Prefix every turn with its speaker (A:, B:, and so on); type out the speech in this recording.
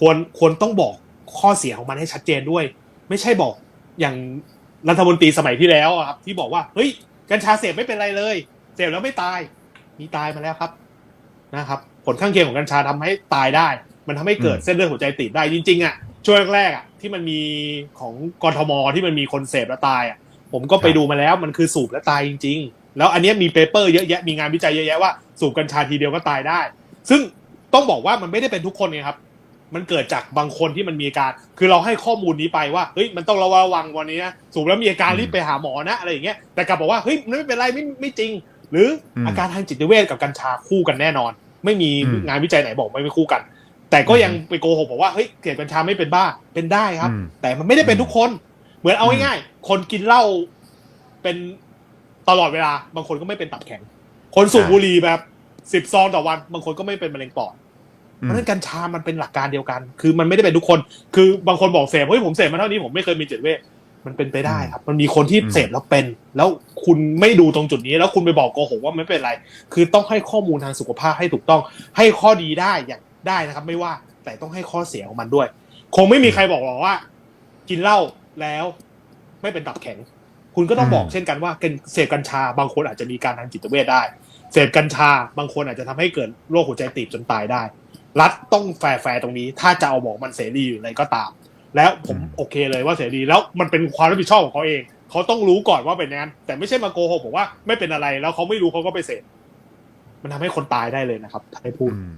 A: ควรควรต้องบอกข้อเสียของมันให้ชัดเจนด้วย ไม่ใช่บอกอย่างรัฐมนตรีสมัยที่แล้วอะครับ ที่บอกว่าเฮ้ยกัญชาเสพไม่เป็นไรเลย เสพแล้วไม่ตาย มีตายมาแล้วครับนะครับ ผลข้างเคียงของกัญชาทำให้ตายได้ มันทำให้เกิด
B: อืม
A: เส้นเลือดหัวใจตีบได้จริงๆอะช่วงแรกๆอะที่มันมีของกทมที่มันมีคนเสพแล้วตายอะผมก็ไปดูมาแล้วมันคือสูบแล้วตายจริง ๆ แล้วอันเนี้ยมีเปเปอร์เยอะแยะมีงานวิจัยเยอะแยะว่าสูบกัญชาทีเดียวก็ตายได้ ซึ่งต้องบอกว่ามันไม่ได้เป็นทุกคนไงครับ มันเกิดจากบางคนที่มันมีอาการ คือเราให้ข้อมูลนี้ไปว่าเฮ้ยมันต้องระวังวันนี้นะสูบแล้วมีอาการรีบไปหาหมอนะอะไรอย่างเงี้ยแต่กลับบอกว่าเฮ้ยมันไม่เป็นไรไม่ไม่จริง หรืออ
B: ม
A: อาการทางจิตเวชกับกัญชาคู่กันแน่นอน ไม่มี
B: อืม
A: งานวิจัยไหนบอกไม่ไม่คู่กัน แต่ก็ยัง
B: อืม
A: ไปโกหกบอกว่าเฮ้ยเสพกัญชาไม่เป็นบ้าเป็นได้ครับ
B: อืม
A: แต่มันไม่ได้เป็นทุกคน เหมือนเอา
B: อืม
A: ง่ายๆคนกินเหล้าเป็นตลอดเวลา บางคนก็ไม่เป็นตับแข็ง คนสูบบุหรี่แบบสิบซองต่อวัน บางคนก็ไม่เป็นมะเร็งปอด เพราะฉะนั้นกัญชามันเป็นหลักการเดียวกัน คือมันไม่ได้เป็นทุกคน คือบางคนบอกเสพเฮ้ยผมเสพมาเท่านี้ผมไม่เคยมีจิตเวทมันเป็นไปได้ครับ มันมีคนที่
B: อืม
A: เสพแล้วเป็น แล้วคุณไม่ดูตรงจุดนี้ แล้วคุณไปบอกโกหกว่าไม่เป็นไร คือต้องให้ข้อมูลทางสุขภาพให้ถูกต้อง ให้ข้อดีได้อย่างได้นะครับ ไม่ว่าแต่ต้องให้ข้อเสียของมันด้วย คงไม่มีใครบอกหรอกว่า กินเหล้าแล้ว ไม่เป็นตับแข็ง คุณก็ต้องบอกเช่นกันว่าเสพกัญชา บางคนอาจจะมีการทางจิตเวชได้ เสพกัญชา บางคนอาจจะทำให้เกิดโรคหัวใจตีบจนตายได้ รัฐต้องแฟร์ๆตรงนี้ ถ้าจะเอาบอกมันเสรีอยู่อะไรก็ตาม แล้วผม
B: อืม
A: โอเคเลยว่าเสรีแล้วมันเป็นความรับผิดชอบของเขาเอง เขาต้องรู้ก่อนว่าเป็นอย่างนั้นแต่ไม่ใช่มาโกหกบอกว่าไม่เป็นอะไรแล้วเขาไม่รู้เขาก็ไปเสพมันทำให้คนตายได้เลยนะครับถ้าให้พูด
B: อืม